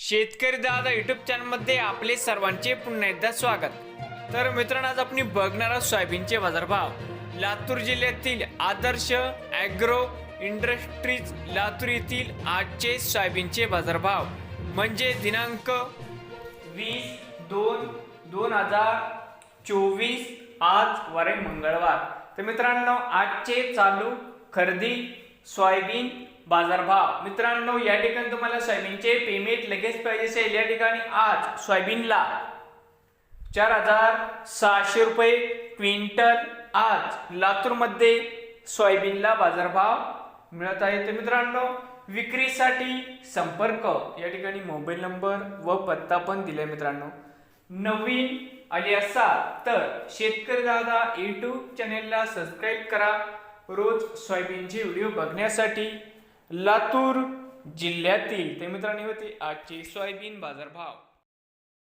शेतकरी दादा युट्यूब चॅनलमध्ये आपले सर्वांचे पुन्हा एकदा स्वागत. तर मित्रांनो आज आपण बघणार आहोत सोयाबीनचे बाजारभाव. लातूर जिल्ह्यातील आदर्श ॲग्रो इंडस्ट्रीज लातूर येथील आजचे सोयाबीनचे बाजारभाव. म्हणजे दिनांक वीस दोन दोन हजार चोवीस आज वारे मंगळवार. तर मित्रांनो आजचे चालू खरेदी सोयाबीन बाजारभाव. मित्रांनो या ठिकाणी तुम्हाला सोयाबीनचे पेमेंट लगेच पाहिजे असेल. या ठिकाणी आज सोयाबीनला चार हजार सहाशे रुपये क्विंटल आज लातूरमध्ये सोयाबीनला बाजारभाव मिळत आहे. तर मित्रांनो विक्रीसाठी संपर्क. या ठिकाणी मोबाईल नंबर व पत्ता पण दिलाय मित्रांनो. नवीन आले असाल तर शेतकरी दादा यूट्यूब चॅनेलला सबस्क्राईब करा. रोज सोयाबीनचे व्हिडिओ बघण्यासाठी लातूर जिल्ह्यातील. ते मित्रांनी होते आजचे सोयाबीन बाजारभाव.